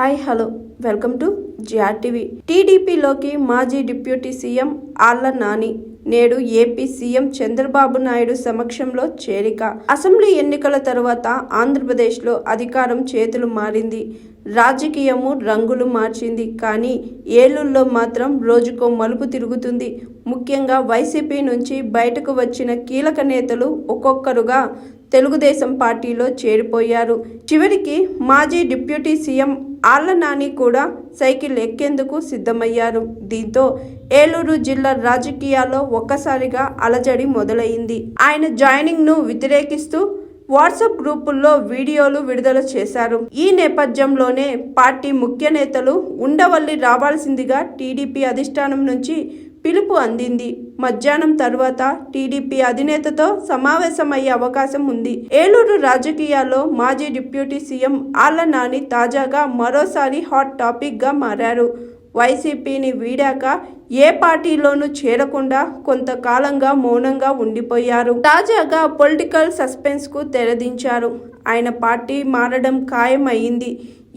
Hi hello. Welcome to TV. టీడీపీలోకి మాజీ deputy CM Alla Nani నేడు ఏపీ సీఎం చంద్రబాబు నాయుడు సమక్షంలో చేరిక. అసెంబ్లీ ఎన్నికల తరువాత ఆంధ్రప్రదేశ్లో అధికారం చేతులు మారింది. రాజకీయము రంగులు మార్చింది కానీ ఏలూరులో మాత్రం రోజుకో మలుపు తిరుగుతుంది. ముఖ్యంగా వైసీపీ నుంచి బయటకు వచ్చిన కీలక నేతలు ఒక్కొక్కరుగా తెలుగుదేశం పార్టీలో చేరిపోయారు. చివరికి మాజీ డిప్యూటీ సీఎం ఆళ్ళ నాని కూడా సైకిల్ ఎక్కేందుకు సిద్ధమయ్యారు. దీంతో ఏలూరు జిల్లా రాజకీయాల్లో ఒక్కసారిగా అలజడి మొదలైంది. ఆయన జాయినింగ్ను వ్యతిరేకిస్తూ వాట్సాప్ గ్రూపుల్లో వీడియోలు విడుదల చేశారు. ఈ నేపథ్యంలోనే పార్టీ ముఖ్య నేతలు ఉండవల్లి రావాల్సిందిగా టీడీపీ అధిష్టానం నుంచి పిలుపు అందింది. మధ్యాహ్నం తర్వాత టీడీపీ అధినేతతో సమావేశమయ్యే అవకాశం ఉంది. ఏలూరు రాజకీయాల్లో మాజీ డిప్యూటీ సీఎం ఆళ్ళ నాని తాజాగా మరోసారి హాట్ టాపిక్గా మారారు. వైసీపీని వీడాక ఏ పార్టీలోనూ చేరకుండా కొంతకాలంగా మౌనంగా ఉండిపోయారు. తాజాగా పొలిటికల్ సస్పెన్స్కు తెరదించారు. ఆయన పార్టీ మారడం ఖాయమయ్యింది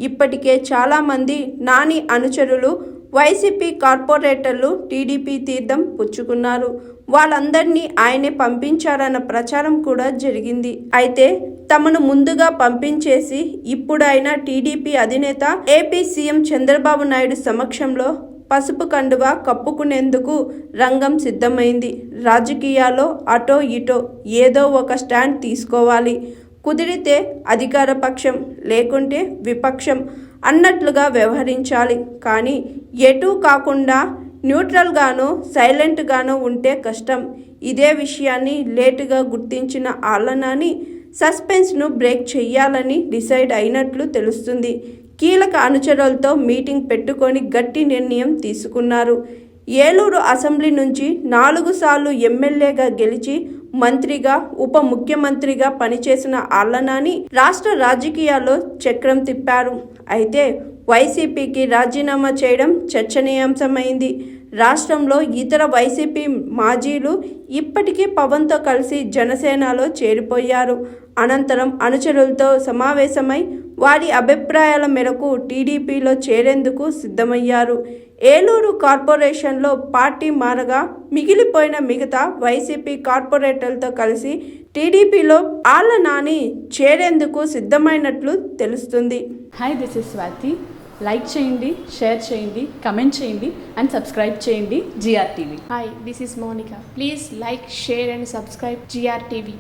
ఇప్పటికే చాలా మంది నాని అనుచరులు వైసీపీ కార్పొరేటర్లు టీడీపీ తీర్థం పుచ్చుకున్నారు. వాళ్ళందరినీ ఆయనే పంపించారన్న ప్రచారం కూడా జరిగింది. అయితే తమను ముందుగా పంపించేసి ఇప్పుడైన టీడీపీ అధినేత ఏపీ సీఎం చంద్రబాబు నాయుడు సమక్షంలో పసుపు కండువా కప్పుకునేందుకు రంగం సిద్ధమైంది. రాజకీయాల్లో అటో ఇటో ఏదో ఒక స్టాండ్ తీసుకోవాలి. కుదిరితే అధికార పక్షం లేకుంటే విపక్షం అన్నట్లుగా వ్యవహరించాలి. కానీ ఎటూ కాకుండా న్యూట్రల్గానో సైలెంట్గానో ఉంటే కష్టం. ఇదే విషయాన్ని లేటుగా గుర్తించిన ఆలనాని సస్పెన్స్ను బ్రేక్ చేయాలని డిసైడ్ అయినట్లు తెలుస్తుంది. కీలక అనుచరులతో మీటింగ్ పెట్టుకొని గట్టి నిర్ణయం తీసుకున్నారు. ఏలూరు అసెంబ్లీ నుంచి నాలుగు సార్లు ఎమ్మెల్యేగా గెలిచి మంత్రిగా ఉప ముఖ్యమంత్రిగా పనిచేసిన ఆళ్ళనాని రాష్ట్ర రాజకీయాల్లో చక్రం తిప్పారు. అయితే వైసీపీకి రాజీనామా చేయడం చర్చనీయాంశమైంది. రాష్ట్రంలో ఇతర వైసీపీ మాజీలు ఇప్పటికీ పవన్తో కలిసి జనసేనలో చేరిపోయారు. అనంతరం అనుచరులతో సమావేశమై వారి అభిప్రాయాల మేరకు టీడీపీలో చేరేందుకు సిద్ధమయ్యారు. ఏలూరు కార్పొరేషన్లో పార్టీ మారగా మిగిలిపోయిన మిగతా వైసీపీ కార్పొరేటర్లతో కలిసి టీడీపీలో ఆళ్ళ నాని చేరేందుకు సిద్ధమైనట్లు తెలుస్తుంది hi this is Swathi like చేయండి షేర్ చేయండి కమెంట్ చేయండి అండ్ సబ్స్క్రైబ్ చేయండి GR TV Hi, this is Monica. Please like, share, and subscribe GRTV.